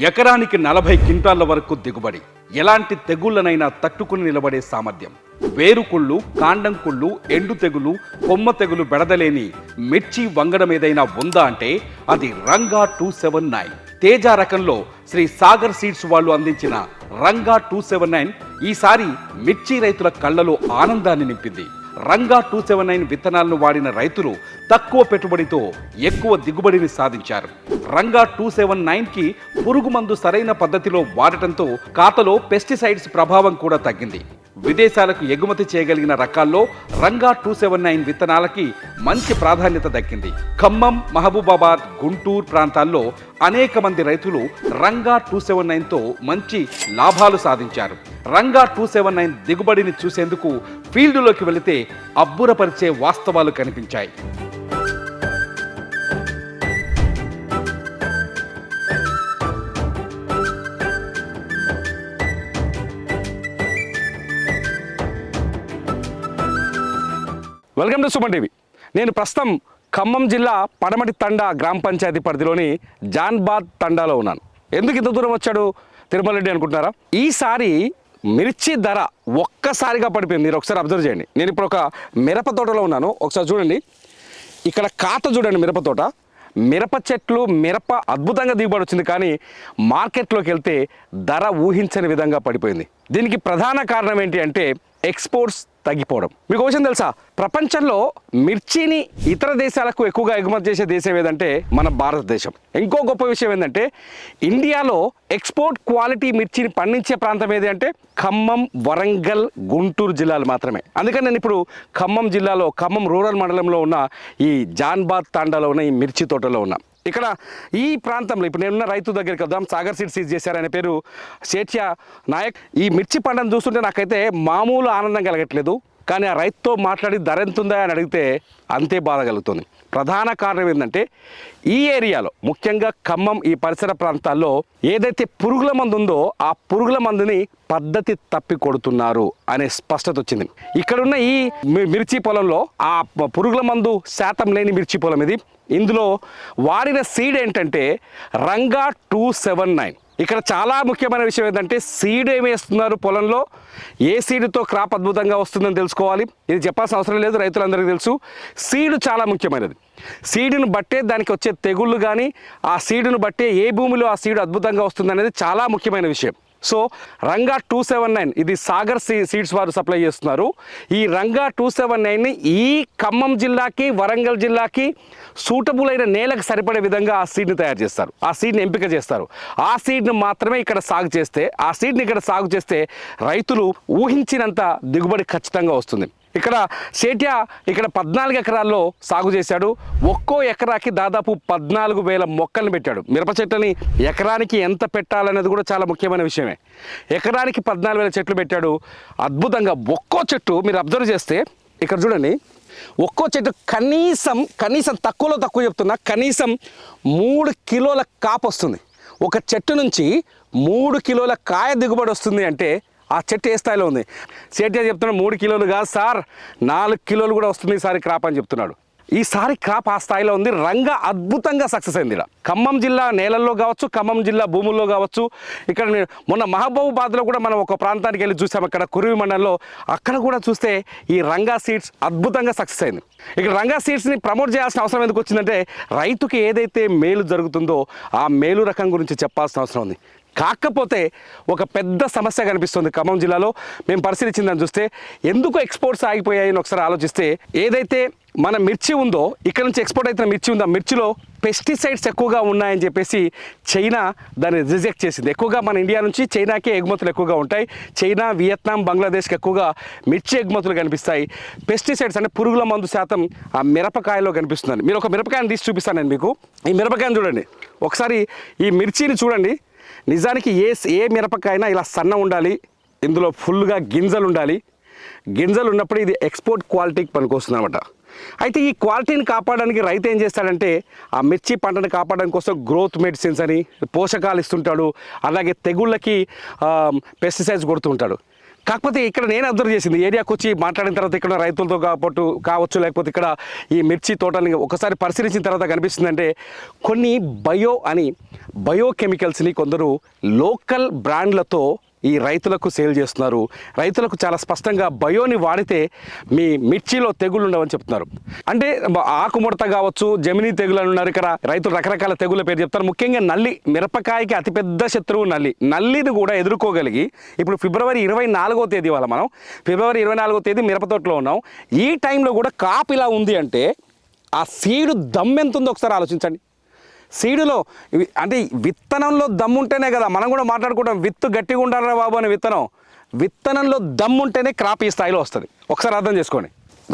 ఎకరానికి నలభై క్వింటాళ్ళ వరకు దిగుబడి. ఎలాంటి తెగుళ్ళనైనా తట్టుకుని నిలబడే సామర్థ్యం. వేరుకుళ్ళు కాండం కుళ్ళు ఎండు తెగులు కొమ్మ తెగులు బెడదలేని మిర్చి వంగడం ఏదైనా ఉందా అంటే అది Ranga two seven nine. Teja రకంలో శ్రీ సాగర్ సీడ్స్ వాళ్ళు అందించిన రంగా టూ సెవెన్ నైన్ ఈసారి మిర్చి రైతుల కళ్ళలో ఆనందాన్ని నింపింది. రంగా టూ సెవెన్ నైన్ విత్తనాలను వాడిన రైతులు తక్కువ పెట్టుబడితో ఎక్కువ దిగుబడిని సాధించారు. రంగా టూ సెవెన్ నైన్కి పురుగు మందు సరైన పద్ధతిలో వాడటంతో ఖాతలో పెస్టిసైడ్స్ ప్రభావం కూడా తగ్గింది. విదేశాలకు ఎగుమతి చేయగలిగిన రకాల్లో రంగా టూ సెవెన్ నైన్ విత్తనాలకి మంచి ప్రాధాన్యత దక్కింది. ఖమ్మం మహబూబాబాద్ గుంటూరు ప్రాంతాల్లో అనేక మంది రైతులు రంగా టూ సెవెన్ నైన్తో మంచి లాభాలు సాధించారు. రంగా టూ సెవెన్ నైన్ దిగుబడిని చూసేందుకు ఫీల్డ్లోకి వెళితే అబ్బురపరిచే వాస్తవాలు కనిపించాయి. Welcome to Suman TV. నేను ప్రస్తుతం ఖమ్మం జిల్లా పడమటి తండా గ్రామ పంచాయతీ పరిధిలోని జాన్బాద్ తండాలో ఉన్నాను. ఎందుకు ఇంత దూరం వచ్చాడు తిరుమల రెడ్డి అనుకుంటున్నారా? ఈసారి మిర్చి ధర ఒక్కసారిగా పడిపోయింది. మీరు ఒకసారి అబ్జర్వ్ చేయండి. నేను ఇప్పుడు ఒక మిరప తోటలో ఉన్నాను. ఒకసారి చూడండి. ఇక్కడ కాత చూడండి మిరప తోట. మిరప చెట్లు మిరప అద్భుతంగా దిగుబడి వచ్చింది. కానీ మార్కెట్లోకి వెళ్తే ధర ఊహించని విధంగా పడిపోయింది. దీనికి ప్రధాన కారణం ఏంటి అంటే ఎక్స్పోర్ట్స్ తగ్గిపోవడం. మీకు విషయం తెలుసా? ప్రపంచంలో మిర్చిని ఇతర దేశాలకు ఎక్కువగా ఎగుమతి చేసే దేశం ఏదంటే మన భారతదేశం. ఇంకో గొప్ప విషయం ఏంటంటే ఇండియాలో ఎక్స్పోర్ట్ క్వాలిటీ మిర్చిని పండించే ప్రాంతం ఏది అంటే ఖమ్మం వరంగల్ గుంటూరు జిల్లాలు మాత్రమే. అందుకని నేను ఇప్పుడు ఖమ్మం జిల్లాలో ఖమ్మం రూరల్ మండలంలో ఉన్న ఈ జాన్బాద్ తాండాలో ఉన్న ఈ మిర్చి తోటలో ఉన్నా. ఇక్కడ ఈ ప్రాంతంలో ఇప్పుడు నేనున్న రైతు దగ్గరికి వద్దాం. సాగర్ సీడ్ సీజ్ చేశారు ఆయన పేరు సేట్య నాయక్. ఈ మిర్చి పంటను చూస్తుంటే నాకైతే మామూలు ఆనందం కలగట్లేదు. కానీ ఆ రైతుతో మాట్లాడి ధర ఎంత ఉందా అని అడిగితే అంతే బాధ కలుగుతుంది. ప్రధాన కారణం ఏంటంటే ఈ ఏరియాలో ముఖ్యంగా ఖమ్మం ఈ పరిసర ప్రాంతాల్లో ఏదైతే పురుగుల మందు ఉందో ఆ పురుగుల మందుని పద్ధతి తప్పి కొడుతున్నారు అనే స్పష్టత వచ్చింది. ఇక్కడున్న ఈ మిర్చి పొలంలో ఆ పురుగుల మందు శాతం లేని మిర్చి పొలం ఇది. ఇందులో వాడిన సీడ్ ఏంటంటే రంగా టూ సెవెన్ నైన్. ఇక్కడ చాలా ముఖ్యమైన విషయం ఏంటంటే సీడ్ ఏమి వేస్తున్నారు పొలంలో? ఏ సీడ్తో క్రాప్ అద్భుతంగా వస్తుందని తెలుసుకోవాలి? ఇది చెప్పాల్సిన అవసరం లేదు రైతులందరికీ తెలుసు. సీడ్ చాలా ముఖ్యమైనది. సీడును బట్టే దానికి వచ్చే తెగుళ్ళు కానీ ఆ సీడును బట్టే ఏ భూమిలో ఆ సీడ్ అద్భుతంగా వస్తుంది అనేది చాలా ముఖ్యమైన విషయం. So Ranga two seven nine ఇది సాగర్ సీ సీడ్స్ వారు సప్లై చేస్తున్నారు. ఈ రంగా టూ సెవెన్ నైన్ని ఈ ఖమ్మం జిల్లాకి వరంగల్ జిల్లాకి సూటబుల్ అయిన నేలకు సరిపడే విధంగా ఆ సీడ్ని తయారు చేస్తారు. ఆ సీడ్ని ఎంపిక చేస్తారు. ఆ సీడ్ని మాత్రమే ఇక్కడ సాగు చేస్తే ఆ సీడ్ని ఇక్కడ సాగు చేస్తే రైతులు ఊహించినంత దిగుబడి ఖచ్చితంగా వస్తుంది. ఇక్కడ సేట్యా ఇక్కడ పద్నాలుగు ఎకరాల్లో సాగు చేశాడు. ఒక్కో ఎకరాకి దాదాపు పద్నాలుగు వేల మొక్కల్ని పెట్టాడు. మిరప చెట్లని ఎకరానికి ఎంత పెట్టాలనేది కూడా చాలా ముఖ్యమైన విషయమే. ఎకరానికి పద్నాలుగు వేల చెట్లు పెట్టాడు. అద్భుతంగా ఒక్కో చెట్టు మీరు అబ్జర్వ్ చేస్తే ఇక్కడ చూడండి. ఒక్కో చెట్టు కనీసం కనీసం తక్కువలో తక్కువ చెప్తున్నా కనీసం మూడు కిలోల కాపు వస్తుంది. ఒక చెట్టు నుంచి మూడు కిలోల కాయ దిగుబడి వస్తుంది అంటే ఆ చెట్టు ఏ స్థాయిలో ఉంది? సేట్యా చెప్తున్నాడు మూడు కిలోలు కాదు సార్ నాలుగు కిలోలు కూడా వస్తుంది ఈసారి క్రాప్ అని చెప్తున్నాడు. ఈసారి క్రాప్ ఆ స్థాయిలో ఉంది రంగ అద్భుతంగా సక్సెస్ అయింది ఇక్కడ ఖమ్మం జిల్లా నేలల్లో కావచ్చు ఖమ్మం జిల్లా భూముల్లో కావచ్చు ఇక్కడ నేను మొన్న మహబూబాబాద్లో కూడా మనం ఒక ప్రాంతానికి వెళ్ళి చూసాం అక్కడ కురువి మండలంలో. అక్కడ కూడా చూస్తే ఈ రంగా సీడ్స్ అద్భుతంగా సక్సెస్ అయింది. ఇక్కడ రంగా సీడ్స్ని ప్రమోట్ చేయాల్సిన అవసరం ఎందుకు వచ్చిందంటే రైతుకి ఏదైతే మేలు జరుగుతుందో ఆ మేలు రకం గురించి చెప్పాల్సిన అవసరం ఉంది. కాకపోతే ఒక పెద్ద సమస్య కనిపిస్తుంది ఖమ్మం జిల్లాలో. మేము పరిశీలించిందని చూస్తే ఎందుకు ఎక్స్పోర్ట్స్ ఆగిపోయాయని ఒకసారి ఆలోచిస్తే ఏదైతే మన మిర్చి ఉందో ఇక్కడ నుంచి ఎక్స్పోర్ట్ అవుతున్న మిర్చి ఉందో మిర్చిలో పెస్టిసైడ్స్ ఎక్కువగా ఉన్నాయని చెప్పేసి చైనా దాన్ని రిజెక్ట్ చేసింది. ఎక్కువగా మన ఇండియా నుంచి చైనాకే ఎగుమతులు ఎక్కువగా ఉంటాయి. చైనా వియత్నాం బంగ్లాదేశ్కి ఎక్కువగా మిర్చి ఎగుమతులు కనిపిస్తాయి. పెస్టిసైడ్స్ అంటే పురుగుల మందు శాతం ఆ మిరపకాయలో కనిపిస్తుంది మీరు ఒక మిరపకాయని తీసి చూపిస్తాను నేను మీకు. ఈ మిరపకాయని చూడండి. ఒకసారి ఈ మిర్చిని చూడండి. నిజానికి ఏ ఏ మిరపకాయనా ఇలా సన్న ఉండాలి ఇందులో ఫుల్గా గింజలు ఉండాలి. గింజలు ఉన్నప్పుడు ఇది ఎక్స్పోర్ట్ క్వాలిటీకి పనికొస్తుంది అనమాట అయితే ఈ క్వాలిటీని కాపాడడానికి రైతు ఏం చేస్తాడంటే ఆ మిర్చి పంటను కాపాడడానికి కోసం గ్రోత్ మెడిసిన్స్ అని పోషకాలు ఇస్తుంటాడు అలాగే తెగుళ్ళకి పెస్టిసైడ్స్ కొడుతుంటాడు. కాకపోతే ఇక్కడ నేను అబ్జర్వ్ చేసింది ఏరియాకి వచ్చి మాట్లాడిన తర్వాత ఇక్కడ రైతులతో కాబట్టి కావచ్చు లేకపోతే ఇక్కడ ఈ మిర్చి తోటల్ని ఒకసారి పరిశీలించిన తర్వాత కనిపిస్తుందంటే కొన్ని బయో అని బయోకెమికల్స్ని కొందరు లోకల్ బ్రాండ్లతో ఈ రైతులకు సేల్ చేస్తున్నారు. రైతులకు చాలా స్పష్టంగా బయోని వాడితే మీ మిర్చిలో తెగులు ఉండవని చెప్తున్నారు. అంటే ఆకుముడత కావచ్చు జమినీ తెగులు అని ఉన్నారు ఇక్కడ. రైతులు రకరకాల తెగుల పేరు చెప్తారు. ముఖ్యంగా నల్లి మిరపకాయకి అతిపెద్ద శత్రువు నల్లి. నల్లిని కూడా ఎదుర్కోగలిగి ఇప్పుడు ఫిబ్రవరి ఇరవై నాలుగో తేదీ వాళ్ళ మనం ఫిబ్రవరి ఇరవై నాలుగో తేదీ మిరపతోటలో ఉన్నాం. ఈ టైంలో కూడా కాపు ఇలా ఉంది అంటే ఆ సీడు దమ్మెంతుందో ఒకసారి ఆలోచించండి. సీడులో. అంటే విత్తనంలో దమ్ముంటేనే కదా మనం కూడా మాట్లాడుకుంటాం విత్తు గట్టిగా ఉండాలరా బాబు అనే విత్తనం. విత్తనంలో దమ్ముంటేనే క్రాప్ ఈ స్థాయిలో వస్తుంది. ఒకసారి అర్థం చేసుకోండి.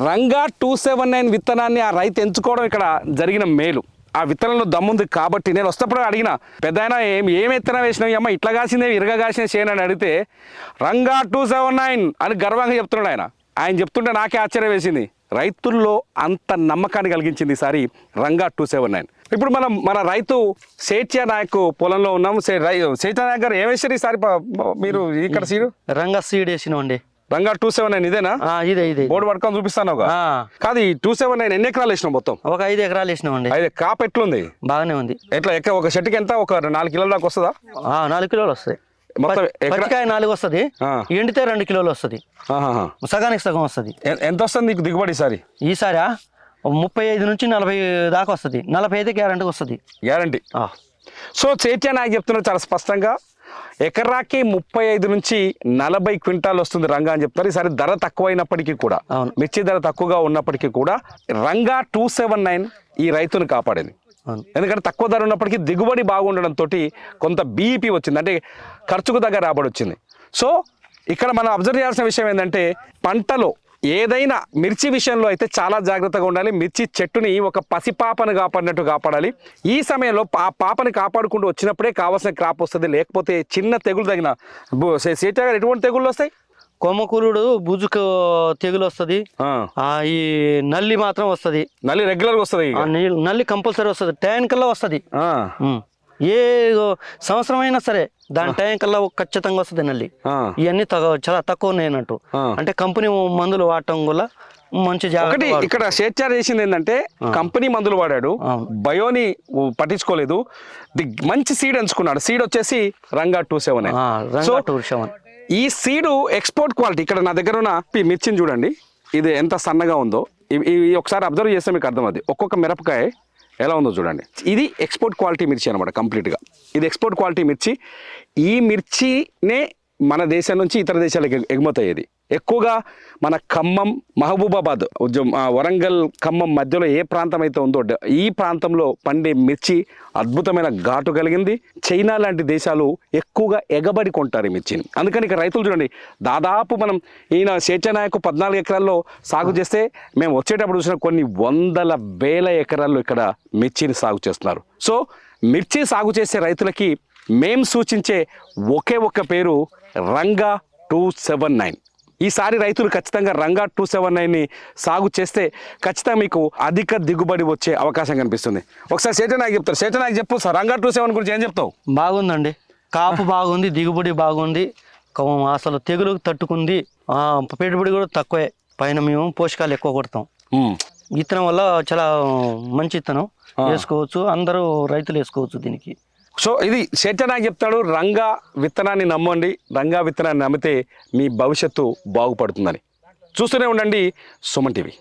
రంగా టూ సెవెన్ నైన్ విత్తనాన్ని ఆ రైతు ఎంచుకోవడం ఇక్కడ జరిగిన మేలు. ఆ విత్తనంలో దమ్ముంది కాబట్టి నేను వస్తప్పుడు అడిగిన పెద్ద ఏం ఏం విత్తనం వేసినావు? అమ్మ ఇట్లా కాసిందే ఇరగా కాసిన చేయను అని అడిగితే రంగా టూ సెవెన్ నైన్ అని గర్వంగా చెప్తున్నాడు ఆయన. ఆయన చెప్తుంటే నాకే ఆశ్చర్యం వేసింది. రైతుల్లో అంత నమ్మకాన్ని కలిగించింది ఈసారి రంగా టూ సెవెన్ నైన్. ఇప్పుడు మనం మన రైతు సేత్య నాయక్ పొలంలో ఉన్నాం. సేత్య నాయక్ గారు ఏమేసారు ఈసారి మీరు ఇక్కడ సీడు? రంగా సీడ్ వేసినామండి. రంగా టూ సెవెన్ నైన్ ఇదేనా? ఇదే ఇదే బోర్డు పట్టుకొని చూపిస్తాను కాదు ఈ టూ సెవెన్ నైన్ ఎన్ని ఎకరాలు వేసినాం మొత్తం? ఒక ఐదు ఎకరాలు వేసినామండి. అయితే కాప్ ఎట్లుంది? బాగానే ఉంది. ఎట్లా ఎక్క ఒక చెట్టుకి ఎంత? ఒక నాలుగు కిలోల దాకా వస్తుందా? ఆ, నాలుగు కిలోలు వస్తాయి మొత్తం పచ్చికాయ నాలుగు వస్తుంది. ఎండితే రెండు కిలోలు వస్తుంది. సగానికి సగం వస్తుంది. ఎంత వస్తుంది నీకు దిగుబడి ఈసారి? ఈసారి? ముప్పై ఐదు నుంచి నలభై దాకా వస్తుంది. నలభై అయితే గ్యారంటీగా వస్తుంది. గ్యారంటీ. సో చైత్య నాయక్ చెప్తున్నారు చాలా స్పష్టంగా ఎకరాకి ముప్పై ఐదు నుంచి నలభై క్వింటాల్ వస్తుంది రంగా అని చెప్తారు. ఈసారి ధర తక్కువైనప్పటికీ కూడా అవును. మిర్చి ధర తక్కువగా ఉన్నప్పటికీ కూడా రంగా టూ సెవెన్ నైన్ ఈ రైతును కాపాడింది. ఎందుకంటే తక్కువ ధర ఉన్నప్పటికీ దిగుబడి బాగుండడంతో కొంత బీఈపీ వచ్చింది. అంటే ఖర్చుకు దగ్గర రాబడి వచ్చింది. సో ఇక్కడ మనం అబ్జర్వ్ చేయాల్సిన విషయం ఏంటంటే పంటలో ఏదైనా మిర్చి విషయంలో అయితే చాలా జాగ్రత్తగా ఉండాలి. మిర్చి చెట్టుని ఒక పసిపాపను కాపాడినట్టు కాపాడాలి. ఈ సమయంలో ఆ పాపని కాపాడుకుంటూ వచ్చినప్పుడే కావాల్సిన క్రాప్ వస్తుంది. లేకపోతే చిన్న తెగులు తగిన బు- సే- సీత గారు ఎటువంటి తెగుళ్ళు వస్తాయి? కొమ్మకూరుడు బుజుకు తెగులు వస్తుంది. ఈ నల్లి మాత్రం వస్తుంది. నల్లి రెగ్యులర్గా వస్తుంది. నల్లి కంపల్సరీ వస్తుంది. టైం కల్లా వస్తుంది. ఏ సంవత్సరం అయినా సరే దాని టైం కల్లా ఖచ్చితంగా వస్తుంది నల్లి. ఇవన్నీ చాలా తక్కువ ఉన్నాయి అన్నట్టు ఆ. అంటే కంపెనీ మందులు వాడటం వల్ల మంచి ఒకటి ఇక్కడ షేర్చార్ చేసింది ఏంటంటే కంపెనీ మందులు వాడాడు. బయోని పట్టించుకోలేదు. ది మంచి సీడ్ ఎంచుకున్నాడు. సీడ్ వచ్చేసి Ranga two seven. Two seven. ఈ సీడు ఎక్స్పోర్ట్ క్వాలిటీ ఇక్కడ నా దగ్గర ఉన్న మిర్చిని చూడండి. ఇది ఎంత సన్నగా ఉందో. ఇవి ఒకసారి అబ్జర్వ్ చేస్తే మీకు అర్థం అది ఒక్కొక్క మిరపకాయ ఎలా ఉందో చూడండి. ఇది ఎక్స్పోర్ట్ క్వాలిటీ మిర్చి అనమాట కంప్లీట్గా ఇది ఎక్స్పోర్ట్ క్వాలిటీ మిర్చి. ఈ మిర్చినే మన దేశం నుంచి ఇతర దేశాలకు ఎగుమతి అయ్యేది. ఎక్కువగా మన ఖమ్మం మహబూబాబాద్ వరంగల్ ఖమ్మం మధ్యలో ఏ ప్రాంతం అయితే ఉందో ఈ ప్రాంతంలో పండే మిర్చి అద్భుతమైన ఘాటు కలిగింది. చైనా లాంటి దేశాలు ఎక్కువగా ఎగబడి కొంటారు ఈ మిర్చిని. అందుకని ఇక రైతులు చూడండి దాదాపు మనం ఈయన స్వేచ్ఛానాయకు పద్నాలుగు ఎకరాల్లో సాగు చేస్తే మేము వచ్చేటప్పుడు చూసిన కొన్ని వందల వేల ఎకరాల్లో ఇక్కడ మిర్చిని సాగు చేస్తున్నారు. సో మిర్చి సాగు చేసే రైతులకి మేం సూచించే ఒకే ఒక్క పేరు రంగా టూ సెవెన్ నైన్. ఈసారి రైతులు ఖచ్చితంగా రంగా టూ సెవెన్ నైన్ని సాగు చేస్తే ఖచ్చితంగా మీకు అధిక దిగుబడి వచ్చే అవకాశం కనిపిస్తుంది. ఒకసారి సేటనాయక్ చెప్తారు. సేటనాయక్ చెప్పు సార్ రంగా టూ సెవెన్ గురించి ఏం చెప్తావు? బాగుందండి. కాపు బాగుంది దిగుబడి బాగుంది అసలు తెగులు తట్టుకుంది ఆ, పెట్టుబడి కూడా తక్కువే. పైన మేము పోషకాలు ఎక్కువ కొడతాం. మ్మ్. విత్తనం వల్ల చాలా మంచి విత్తనం వేసుకోవచ్చు అందరూ రైతులు వేసుకోవచ్చు దీనికి. సో ఇది శేషనాయక్ చెప్తాడు రంగా విత్తనాన్ని నమ్మండి. రంగా విత్తనాన్ని నమ్మితే మీ భవిష్యత్తు బాగుపడుతుందని. చూస్తూనే ఉండండి సుమన్ టీవీ.